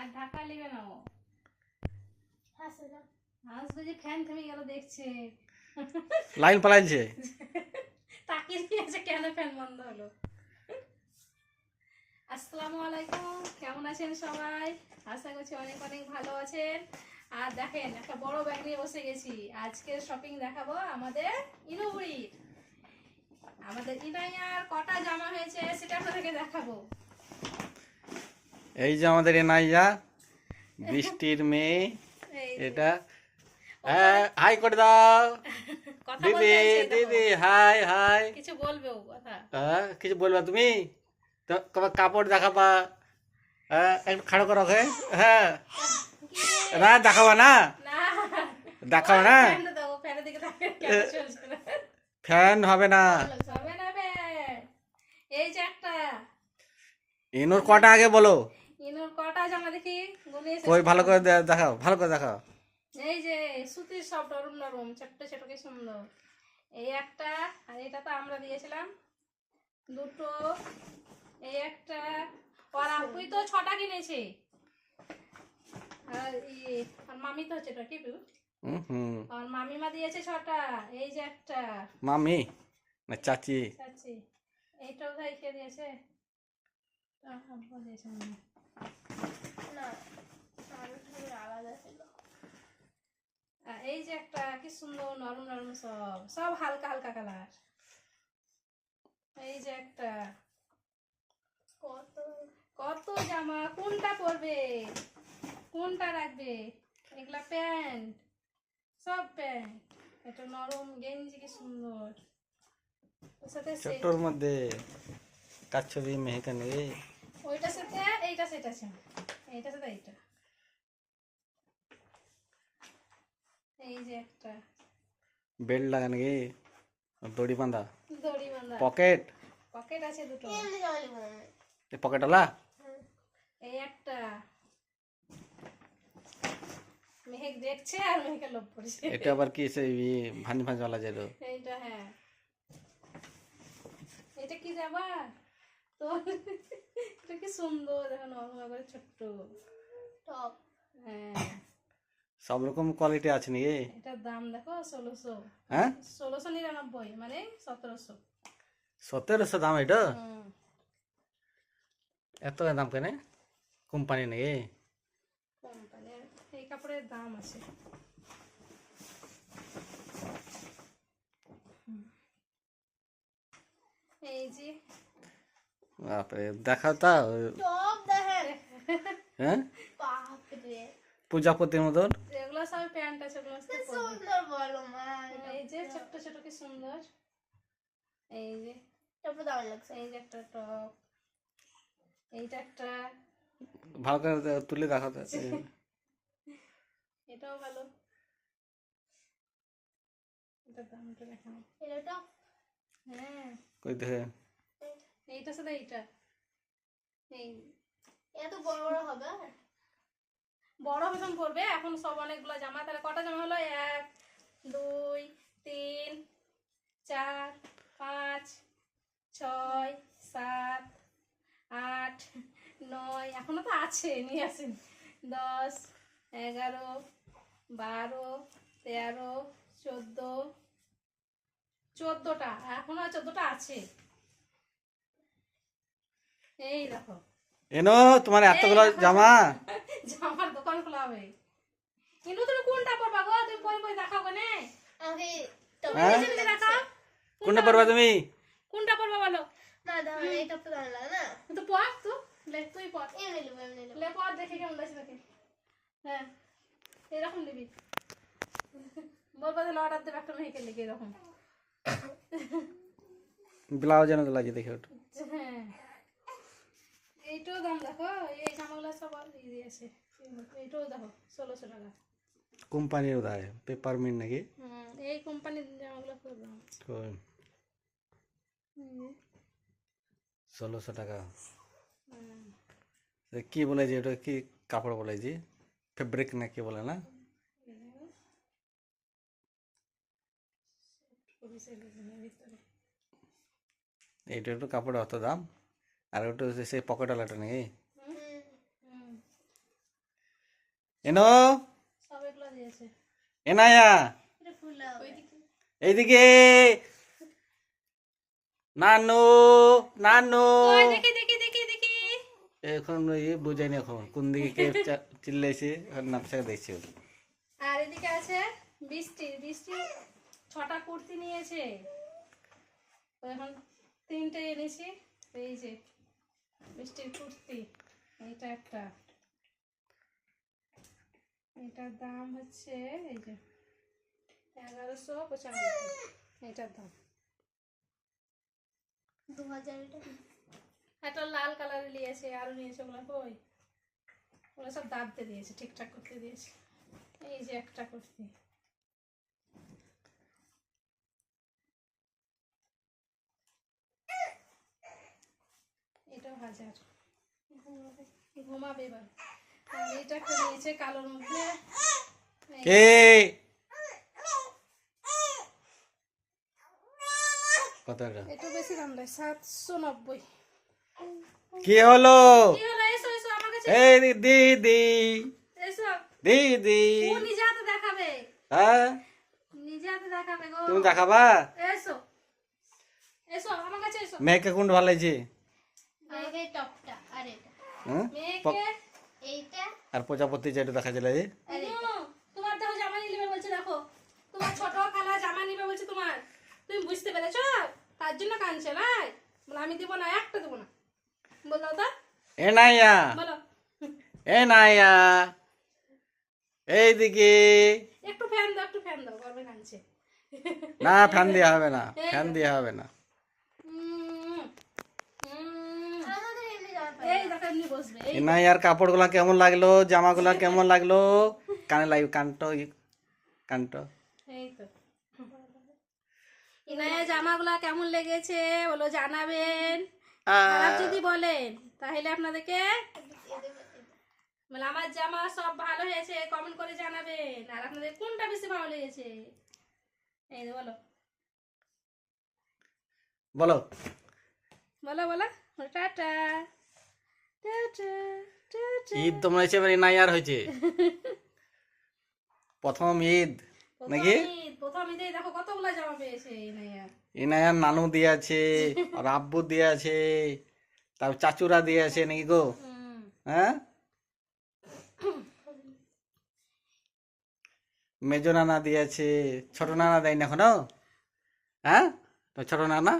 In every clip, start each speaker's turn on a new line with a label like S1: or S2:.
S1: আর ঢাকা নেবে না ও ফ্যান থেমে গেল দেখছে লাইন পালাইছে তাকিয়ে দিয়েছে কেন ফ্যান বন্ধ হলো আসসালামু আলাইকুম কেমন আছেন সবাই আশা করছি অনেক অনেক ভালো আছেন আর দেখেন একটা বড় ব্যাগ নিয়ে বসে গেছি আজকে শপিং দেখাবো আমাদের ইনুবুড়ির আমাদের ইনাইয়ার কটা জামা হয়েছে সেটা আপনাদেরকে দেখাবো
S2: এই যে আমাদের এনাইয়া বৃষ্টির মেয়ে এটা হ্যাঁ হাই করে দাও দিদি দিদি হাই হাই কিছু বলবে হ্যাঁ কিছু বলবে তুমি তো কাপড় দেখাবা হ্যাঁ একটু খাড়ো করো হ্যাঁ না দেখাবা না দেখাও না ফ্যান হবে না এই যে একটা এনোর কটা আগে বলো ওই ভালো করে দেখাও ভালো করে দেখাও এই
S1: যে সুতির ছোট্ট ছোট কি সুন্দর এই একটা আর এটা তো আমরা দিয়েছিলাম দুটো এই একটা আর আপুই তো ছটা কিনেছে আর ইয়ে, আর মামি তো কি বিউ হুম আর মামিমা দিয়েছে ছটা এই যে একটা মামি
S2: না চাচি চাচি
S1: এইটাও ভাই কে দিয়েছে দিয়েছে এই যে একটা কি সুন্দর নরম নরম সব সব হালকা হালকা কালার এই যে একটা কত কত জামা কোনটা পরবে কোনটা রাখবে এগুলা প্যান্ট সব প্যান্ট এটা নরম গেঞ্জি কি সুন্দর ছোট্টর
S2: মধ্যে কাচ্ছবি মেহকানি
S1: ওইটা সাথে এইটা সেটা এইটা সাথে এইটা এই যে একটা
S2: বেল্ট লাগানো কি দড়ি বাঁধা দড়ি বাঁধা পকেট পকেট আছে দুটো এই পকেট আলা
S1: এই একটা মেহেক দেখছে আর মেহেকে লোভ পড়ছে এটা
S2: আবার কি সেই ভানি ভাঁজ वाला যেটা
S1: এইটা হ্যাঁ এটা কি যাবা তো এটা কি সুন্দর দেখো নরমাল করে ছোট্ট
S3: টপ হ্যাঁ
S2: সব রকম কোয়ালিটি আছে নাকি এটার
S1: দাম দেখো ষোলোশো হ্যাঁ ষোলোশো নিরানব্বই মানে সতেরোশো
S2: সতেরোশো দাম এটা এত দাম কেন কোম্পানি নাকি
S1: এই কাপড়ের দাম আছে এই যে
S2: বাপরে দেখা তা হ্যাঁ পূজাপতির মতন
S1: এগুলো সব প্যান্ট আছে সুন্দর এই যে ছোট ছোট কি সুন্দর এই যে একটা টপ এইটা একটা ভালো
S2: করে তুলে দেখাতে আছে
S1: এটাও ভালো
S2: হ্যাঁ
S1: এইটা সাথে এইটা এই
S3: এত বড় বড় হবে
S1: বড় হবে ভীষণ পড়বে এখন সব অনেকগুলো জামা তাহলে কটা জামা হলো এক দুই তিন চার পাঁচ ছয় সাত আট নয় এখনো তো আছে নিয়ে আসেন দশ এগারো বারো তেরো চোদ্দো চোদ্দোটা এখনো চোদ্দোটা আছে এই দেখো
S2: এনো তোমার এতগুলো জামা
S1: জামার দোকান খোলা হবে কিন্তু তুমি কোনটা পরবা গো তুমি বই বই দেখাও গো আমি তুমি হ্যাঁ? দেখাও কোনটা পরবা তুমি কোনটা পরবা বলো না দাও
S3: এটা তো ভালো লাগে না তো পর তো
S1: লে তুই পর এই নিলাম আমি নিলাম লে পর দেখে কেমন লাগছে দেখে হ্যাঁ এরকম নিবি বলবা তাহলে অর্ডার দেবে একটা মেয়েকে লেগে এরকম
S2: ব্লাউজ এনে লাগিয়ে দেখে ওটা
S1: হ্যাঁ এইটাও দাম দেখো এই জামাগুলো সব দিয়েছে এইটাও দেখো ষোলোশো টাকা
S2: কোম্পানির দায় পেপারমিন্ট নাকি হুম এই
S1: কোম্পানির জামাগুলো খুব দাম
S2: ষোলোশো টাকা কি বলে যে ওটা কি কাপড় বলে যে ফেব্রিক না কি বলে না এইটা একটু কাপড়ের অত দাম আর ওটা সে পকেটওয়ালাটা নাকি এনো
S1: এনায়া এইদিকে
S2: নানু নানু
S1: এখন ইয়ে
S2: বুঝাইনি এখন কোন দিকে কে চিল্লাইছে আর নাপসা দেখছে
S1: আর এদিকে আছে বৃষ্টি বৃষ্টি ছটা কুর্তি নিয়েছে এখন তিনটে এনেছি এই যে বৃষ্টির কুর্তি এটা একটা এটার দাম হচ্ছে এই যে এগারোশো পঁচানব্বই এটার দাম
S3: দু হাজার একটা
S1: হ্যাঁ, লাল কালার নিয়েছে আরও নিয়েছে ওগুলো বই ওগুলো সব দাঁততে দিয়েছে ঠিকঠাক করতে দিয়েছে এই যে একটা কুর্তি হাজার ঘুমাবে এবার নিয়েছে কালোর মধ্যে
S2: কে কি হলো দিদি দিদি
S1: হ্যাঁ? দেখাবা মেয়েকে কোন ভালো লাগছে
S3: হ্যাঁ
S2: আর প্রজাপতি যেটা দেখা যায়
S1: তোমার দেখো জামা নিবে বলছে দেখো তোমার ছোট খালা জামা নিবে বলছে তোমার তুমি বুঝতে পেরেছ তার জন্য কাঁদছে না বলে আমি দেবো না একটা দেবো না বলো তো
S2: এ নাইয়া বলো এ নাইয়া এইদিকে একটু
S1: ফ্যান দাও একটু ফ্যান দাও গরমে কাঁদছে
S2: না ফ্যান দেওয়া হবে না ফ্যান দেওয়া হবে না
S1: না কাপড় গুলা কেমন
S2: লাগলো গুলা কেমন লাগলো কানে লাগবে কান্ট কান্ট
S1: বলো আমার জামা সব ভালো হয়েছে কমেন্ট করে জানাবেন আর আপনাদের কোনটা বেশি ভালো লেগেছে এই বলো বলো বলো বলো টাটা ঈদ
S2: তোমরা এসে পারি নাই আর হয়েছে প্রথম ঈদ নাকি
S1: প্রথম ঈদে
S2: ইনায়ার নানু দিয়েছে রাব্বু দিয়েছে তারপর চাচুরা দিয়েছে নাকি গো হ্যাঁ মেজো নানা দিয়েছে ছোট নানা দেয় না এখনো হ্যাঁ তো ছোট নানা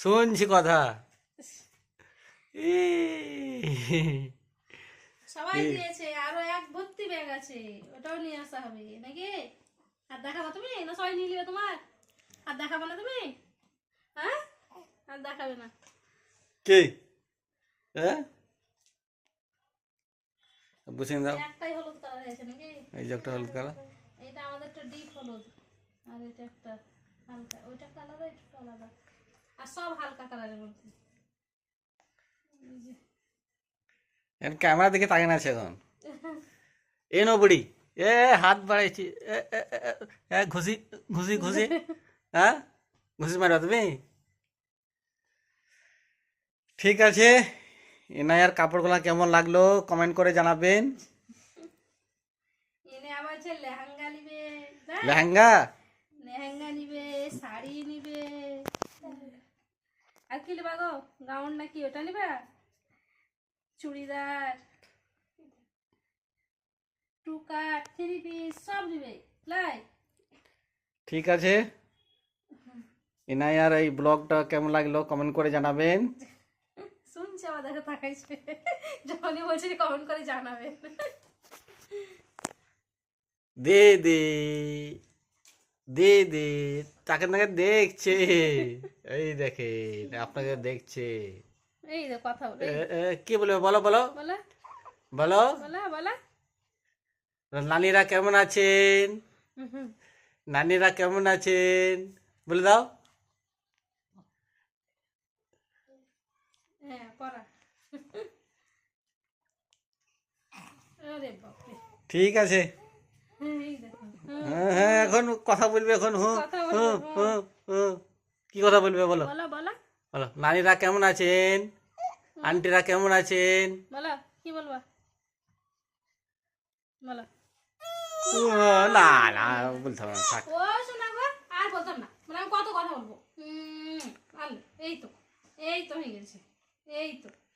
S2: শুনছি কথা
S1: সবাই দিয়েছে আরো এক ভর্তি ব্যাগ আছে ওটাও নিয়ে আসা হবে নাকি আর দেখাবো তুমি না সবাই নিয়ে নিবে তোমার আর দেখাবো না তুমি হ্যাঁ আর দেখাবে না
S2: কে হ্যাঁ বুঝিয়ে দাও একটাই হলুদ কালার আছে নাকি এই যে একটা হলুদ কালার এটা
S1: আমাদের তো ডিপ হলুদ আর এটা একটা হালকা ওইটা কালার একটু আলাদা আর সব হালকা কালারের মধ্যে
S2: ক্যামেরা দেখে তাকে আছে এখন এ নবড়ি এ হাত বাড়াইছি এ ঘুষি ঘুষি ঘুষি হ্যাঁ ঘুষি মারবা তুমি ঠিক আছে এনায়ার কাপড়গুলো কেমন লাগলো কমেন্ট করে জানাবেন
S1: লেহেঙ্গা আর কি নেবা গো গাউন নাকি ওটা নেবা churidar two cut three piece সব নেবে লাই
S2: ঠিক আছে এনায়ার এই ব্লগটা কেমন লাগলো কমেন্ট করে জানাবেন
S1: শুনছে আমাদের তাকাইছে যখনই বলছে কমেন্ট করে জানাবেন
S2: দে দে দে দে তাকে তাকে দেখছে এই দেখে আপনাকে দেখছে এই তো কথা বলে কি বলবে বলো বলো
S1: বলো বলো
S2: নানিরা কেমন আছেন নানিরা কেমন আছেন বলে দাও
S1: হ্যাঁ, ঠিক
S2: আছে হ্যাঁ, হ্যাঁ এখন কথা বলবে এখন হু হু হু হু কি কথা বলবে বলো বলো বলো নানিরা কেমন আছেন আন্টিরা কেমন আছেন বলো
S1: কি বলবা বলো
S2: না না বলতে হবে
S1: না মানে এই তো এই তো হয়ে গেছে এই তো